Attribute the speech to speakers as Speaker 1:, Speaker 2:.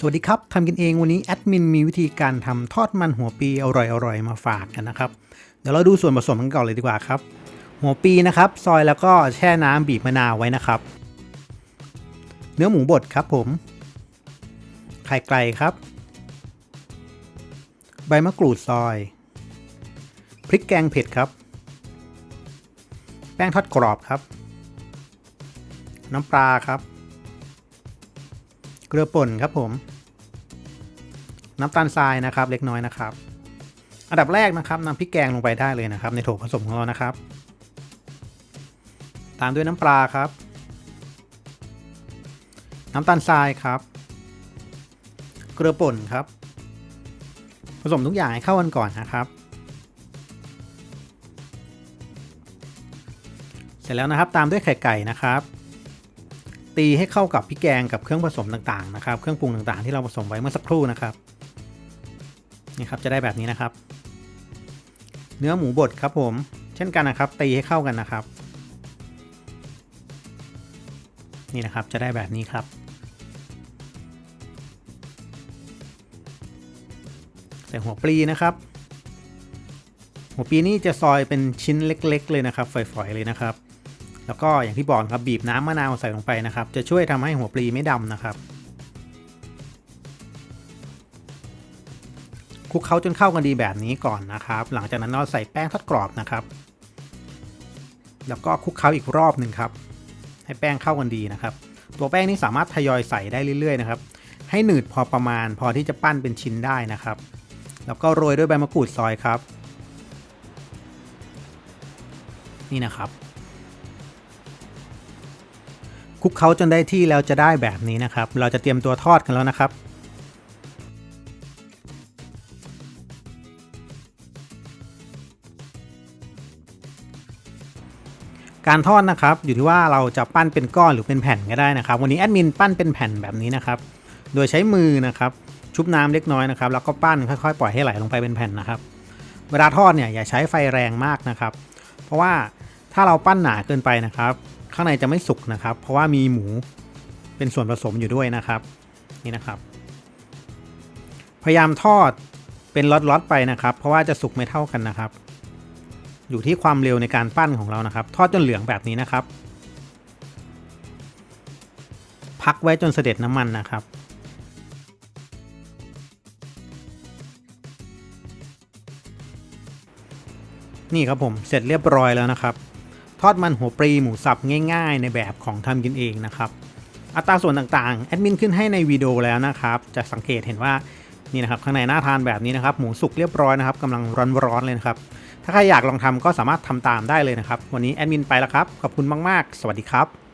Speaker 1: สวัสดีครับทำกินเองวันนี้แอดมินมีวิธีการทำทอดมันหัวปีอร่อยๆมาฝากกันนะครับ เดี๋ยวเราดูส่วนผสมกันก่อนเลยดีกว่าครับ หัวปีนะครับ ซอยแล้วก็แช่น้ำบีบมะนาวไว้นะครับ เนื้อหมูบดครับผม ไข่ไก่ครับ ใบมะกรูดซอย พริกแกงเผ็ดครับ แป้งทอดกรอบครับ น้ำปลาครับ เกลือป่นครับผม น้ำตาลทรายนะครับเล็กน้อยนะครับ อันดับแรกนะครับนำพริกแกงลงไปได้เลยนะครับ ในโถผสมของเรานะครับ ตามด้วยน้ำปลาครับ น้ำตาลทรายครับ เกลือป่นครับ ผสมทุกอย่างให้เข้ากันก่อนนะครับเสร็จแล้วนะครับตามด้วยไข่ไก่นะครับ ตีให้เข้ากับพริกแกงกับเครื่องผสมต่างๆนะครับ เครื่องปรุงต่างๆที่เราผสมไว้เมื่อสักครู่นะครับนี่ครับจะได้แบบนี้นะครับ เนื้อหมูบดครับผม เช่นกันนะครับ ตีให้เข้ากันนะครับ นี่นะครับจะได้แบบนี้ครับ ใส่หัวปลีนะครับ หัวปลีนี่จะซอยเป็นชิ้นเล็ก ๆ เลยนะครับฝอยๆเลยนะครับ แล้วก็อย่างที่บอกครับบีบน้ำมะนาวใส่ลงไปนะครับ จะช่วยทำให้หัวปลีไม่ดำนะครับคลุกเคล้าจนเข้ากันดีแบบนี้ก่อนนะครับ หลังจากนั้นเราใส่แป้งทอดกรอบนะครับ แล้วก็คลุกเคล้าอีกรอบหนึ่งครับ ให้แป้งเข้ากันดีนะครับ ตัวแป้งนี่สามารถทยอยใส่ได้เรื่อยๆนะครับ ให้หนืดพอประมาณพอที่จะปั้นเป็นชิ้นได้นะครับ แล้วก็โรยด้วยใบมะกรูดซอยครับ นี่นะครับ ลุกเคล้าจนได้ที่แล้วจะได้แบบนี้นะครับ เราจะเตรียมตัวทอดกันแล้วนะครับ การทอดนะครับอยู่ที่ว่าเราจะปั้นเป็นก้อนหรือเป็นแผ่นก็ได้นะครับ วันนี้แอดมินปั้นเป็นแผ่นแบบนี้นะครับ โดยใช้มือนะครับชุบน้ำเล็กน้อยนะครับ แล้วก็ปั้นค่อยๆ ปล่อยให้ไหลลงไปเป็นแผ่นนะครับ เวลาทอดเนี่ยอย่าใช้ไฟแรงมากนะครับ เพราะว่าถ้าเราปั้นหนาเกินไปนะครับ ข้างในจะไม่สุกนะครับ เพราะว่ามีหมูเป็นส่วนผสมอยู่ด้วยนะครับ นี่นะครับ พยายามทอดเป็นล็อตๆไปนะครับ เพราะว่าจะสุกไม่เท่ากันนะครับ อยู่ที่ความเร็วในการปั้นของเรานะครับ ทอดจนเหลืองแบบนี้นะครับ พักไว้จนเสด็จน้ำมันนะครับนี่ครับผมเสร็จเรียบร้อยแล้วนะครับ ทอดมันหัวปรีหมูสับง่าย ๆ ในแบบของทำกินเองนะครับ อัตราส่วนต่างๆ แอดมินขึ้นให้ในวิดีโอแล้วนะครับ จะสังเกตเห็นว่านี่นะครับข้างในน่าทานแบบนี้นะครับ หมูสุกเรียบร้อยนะครับกำลังร้อนๆเลยนะครับ ถ้าใครอยากลองทำก็สามารถทำตามได้เลยนะครับ วันนี้แอดมินไปแล้วครับ ขอบคุณมากๆ สวัสดีครับ